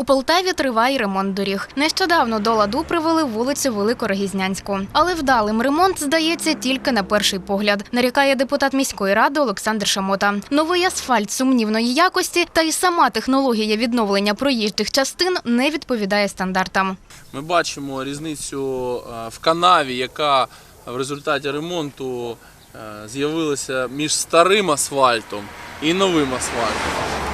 У Полтаві триває ремонт доріг. Нещодавно до ладу привели вулицю Великорогізнянську. Але вдалим ремонт здається тільки на перший погляд, нарікає депутат міської ради Олександр Шамота. Новий асфальт сумнівної якості та й сама технологія відновлення проїжджих частин не відповідає стандартам. Ми бачимо різницю е, в канаві, яка в результаті ремонту е, з'явилася між старим асфальтом і новим асфальтом.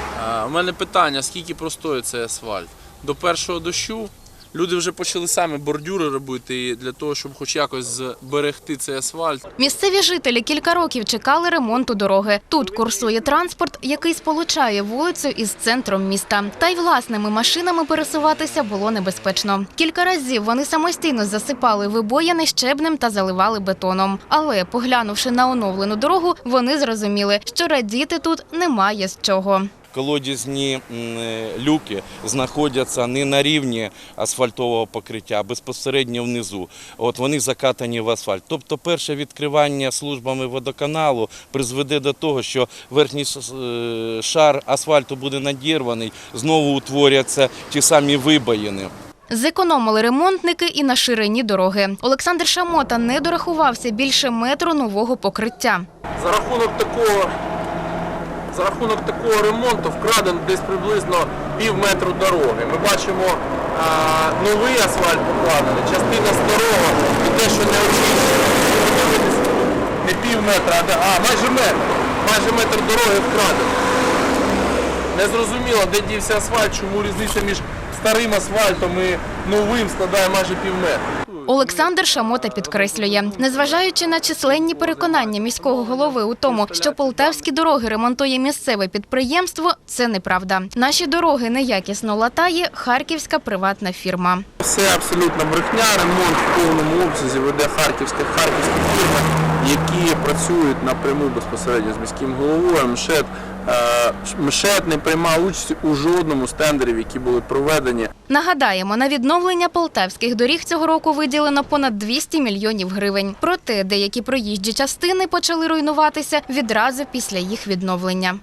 У мене питання, скільки простоїть цей асфальт? До першого дощу люди вже почали самі бордюри робити для того, щоб хоч якось зберегти цей асфальт. Місцеві жителі кілька років чекали ремонту дороги. Тут курсує транспорт, який сполучає вулицю із центром міста. Та й власними машинами пересуватися було небезпечно. Кілька разів вони самостійно засипали вибоїни щебнем та заливали бетоном. Але, поглянувши на оновлену дорогу, вони зрозуміли, що радіти тут немає з чого. Колодязні е, люки знаходяться не на рівні асфальтового покриття, а безпосередньо внизу. От вони закатані в асфальт. Тобто, перше відкривання службами водоканалу призведе до того, що верхній е, шар асфальту буде надірваний, знову утворяться ті самі вибоїни. Зекономили ремонтники і на ширині дороги. Олександр Шамота не дорахувався більше метру нового покриття. За рахунок такого, за рахунок такого ремонту вкрадено десь приблизно пів метру дороги. Ми бачимо а, новий асфальт покладений, частина старого і те, що не очищено. Не пів метра, а, а майже метр. Майже метр дороги вкрадено. Незрозуміло, де дівся асфальт, чому різниця між старим асфальтом і новим складає майже пів метра. Олександр Шамота підкреслює, незважаючи на численні переконання міського голови у тому, що полтавські дороги ремонтує місцеве підприємство, це неправда. Наші дороги неякісно латає харківська приватна фірма. Все абсолютно брехня, ремонт в повному обсязі веде харківська харківські фірми, які працюють напряму безпосередньо з міським головою. МШЕД, МШЕД не приймав участі у жодному з тендерів, які були проведені. Нагадаємо, на відновлення полтавських доріг цього року виділено понад 200 мільйонів гривень. Проте деякі проїжджі частини почали руйнуватися відразу після їх відновлення.